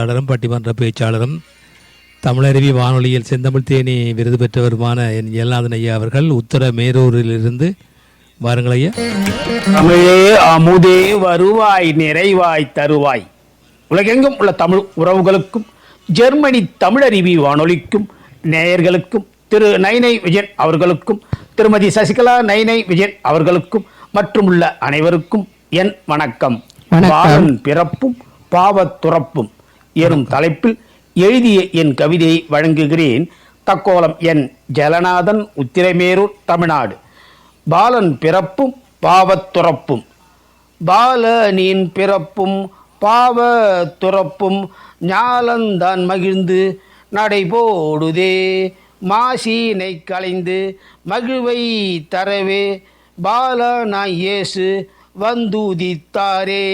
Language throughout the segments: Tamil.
எழுத்தாளரும் பட்டிமன்ற பேச்சாளரும் தமிழருவி வானொலியில் செந்தமிழ் தேனி விருது பெற்றவருமான என் ஜெயநாதன் ஐயா அவர்கள் உத்தர மேரூரிலிருந்து வாருங்கள் ஐயா. தமிழே அமுதே வருவாய் நிறைவாய் தருவாய். உலகெங்கும் உள்ள தமிழ் உறவுகளுக்கும் ஜெர்மனி தமிழருவி வானொலிக்கும் நேயர்களுக்கும் திரு நைனை விஜயன் அவர்களுக்கும் திருமதி சசிகலா நைனை விஜயன் அவர்களுக்கும் மற்றும் உள்ள அனைவருக்கும் என் வணக்கம். பிறப்பும் பாவத் துறப்பும். எனும் தலைப்பில் எழுதிய என் கவிதையை வழங்குகிறேன். தக்கோலம் என் ஜலநாதன் உத்திரமேரூர் தமிழ்நாடு. பாலன் பிறப்பும் பாவத்துறப்பும் பாலனின் பிறப்பும் பாவ துறப்பும். ஞாலந்தான் மகிழ்ந்து நடைபோடுதே மாசினை களைந்து மகிழ்வை தரவே. பாலனாய் இயேசு வந்துதித்தாரே.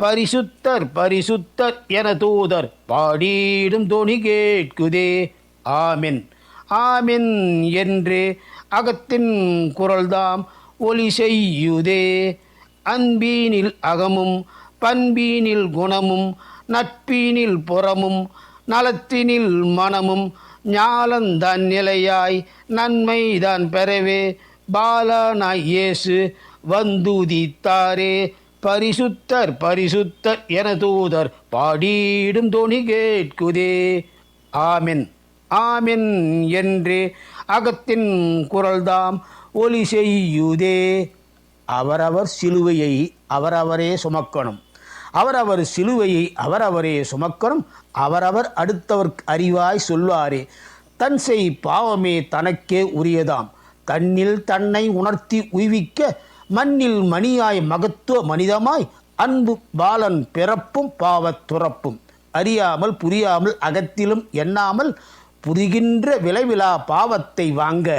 பரிசுத்தர் பரிசுத்தர் என தூதர் பாடிடும் துணி கேட்குதே. ஆமின். ஆமின் என்று அகத்தின் குரல்தாம் ஒலி செய்யுதே. அன்பீனில் அகமும் பண்பீனில் குணமும் நட்பீனில் புறமும் நலத்தினில் மனமும் ஞாலந்தான் நிலையாய் நன்மைதான் பெறவே. பாலனாய் இயேசு வந்துதித்தாரே. பரிசுத்தர் பரிசுத்தர் என தூதர் பாடிடும் தோணி கேட்குதே. ஆமென் ஆமென் என்று அகத்தின் குரல்தாம் ஒலி செய்யுதே. அவரவர் சிலுவையை அவரவரே சுமக்கணும். அவரவர் சிலுவையை அவரவரே சுமக்கணும். அவரவர் அடுத்தவர் அறிவாய் சொல்வாரே. தன் செய் பாவமே தனக்கே உரியதாம். தன்னில் தன்னை உணர்த்தி உய்விக்க மண்ணில் மணியாய் மகத்துவ மனிதமாய் அன்பு பாலன் பிறப்பும் பாவத்துறப்பும் அறியாமல் புரியாமல் அகத்திலும் எண்ணாமல் புரிகின்ற விளைவிலா பாவத்தை வாங்க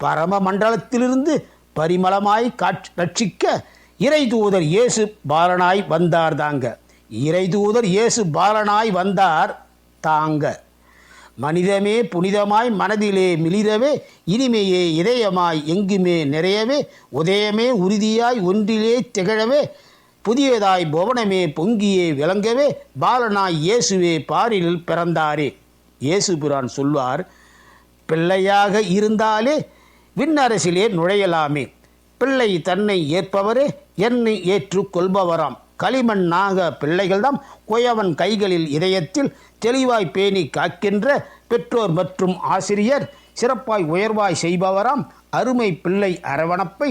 பரம மண்டலத்திலிருந்து பரிமளமாய் காட்சி ரட்சிக்க இறை தூதர் இயேசு பாலனாய் வந்தார் தாங்க. இறை தூதர் இயேசு பாலனாய் வந்தார் தாங்க. மனிதமே புனிதமாய் மனதிலே மிளிரவே இனிமையே இதயமாய் எங்குமே நிறையவே உதயமே உறுதியாய் ஒன்றிலே திகழவே புதியதாய் புவனமே பொங்கியே விளங்கவே பாலனாய் இயேசுவே பாரில் பிறந்தாரே. இயேசு பிரான் சொல்வார் பிள்ளையாக இருந்தாலே விண்ணரசிலே நுழையலாமே. பிள்ளை தன்னை ஏற்பவரே என்னை ஏற்றுக்கொள்பவராம். களிமண் நாக பிள்ளைகள்தாம் குயவன் கைகளில் இதயத்தில் தெளிவாய் பேணி காக்கின்ற பெற்றோர் மற்றும் ஆசிரியர் சிறப்பாய் உயர்வாய் செய்பவராம் அருமை பிள்ளை அரவணப்பை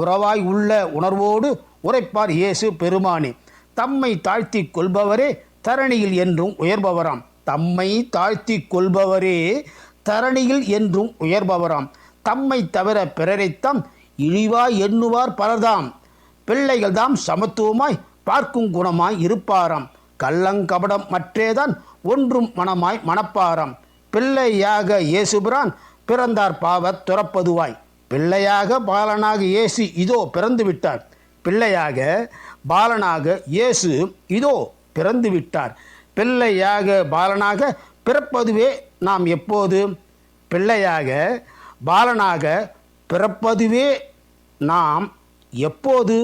உறவாய் உள்ள உணர்வோடு உரைப்பார் இயேசு பெருமானே. தம்மை தாழ்த்தி கொள்பவரே தரணியில் என்றும் உயர்பவராம். தம்மை தாழ்த்தி கொள்பவரே தரணியில் என்றும் உயர்பவராம். தம்மை தவிர பிறரைத்தாம் இழிவாய் எண்ணுவார் பலர்தாம். பிள்ளைகள்தாம் சமத்துவமாய் பார்க்கும் குணமாய் இருப்பாராம். கள்ளங்கபடம் மற்றேதான் ஒன்றும் மனமாய் மணப்பாராம். பிள்ளையாக இயேசுபிரான் பிறந்தார் பாவத் துறப்பதுவாய். பிள்ளையாக பாலனாக இயேசு இதோ பிறந்து விட்டார். பிள்ளையாக பாலனாக இயேசு இதோ பிறந்து விட்டார். பிள்ளையாக பாலனாக பிறப்பதுவே நாம் எப்போது? பிள்ளையாக பாலனாக பிறப்பதுவே நாம் எப்போது?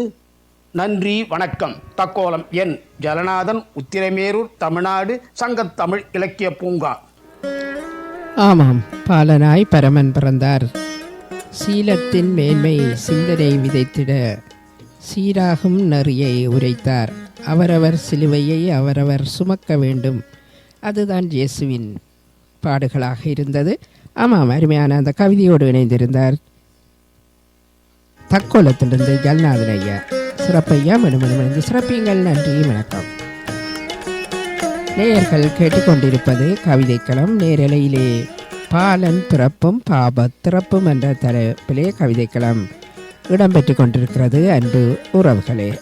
நன்றி வணக்கம். தக்கோலம் என். ஜலநாதன் உத்திரமேரூர் தமிழ்நாடு சங்கத்தமிழ் இலக்கிய பூங்கா. ஆமாம் பாலனாய் பரமன் பிறந்தார். சீலத்தின் மேன்மை சிந்தனை விதைத்திட சீராகும் நெறியை உரைத்தார். அவரவர் சிலுவையை அவரவர் சுமக்க வேண்டும். அதுதான் இயேசுவின் பாடுகளாக இருந்தது. ஆமாம் அருமையான அந்த கவிதையோடு இணைந்திருந்தார். தக்கோலத்திலிருந்து ஜல்நாதன் ஐயா. சிறப்பையா மனுமனுமணிந்து சிறப்பியங்கள். நன்றி வணக்கம். நேயர்கள் கேட்டுக்கொண்டிருப்பது கவிதைக்களம். நேரலையிலே பாலன் பிறப்பும் பாபத் திறப்பும் என்ற தலைப்பிலே கவிதைக்களம் இடம்பெற்று கொண்டிருக்கிறது. அன்பு உறவுகளே.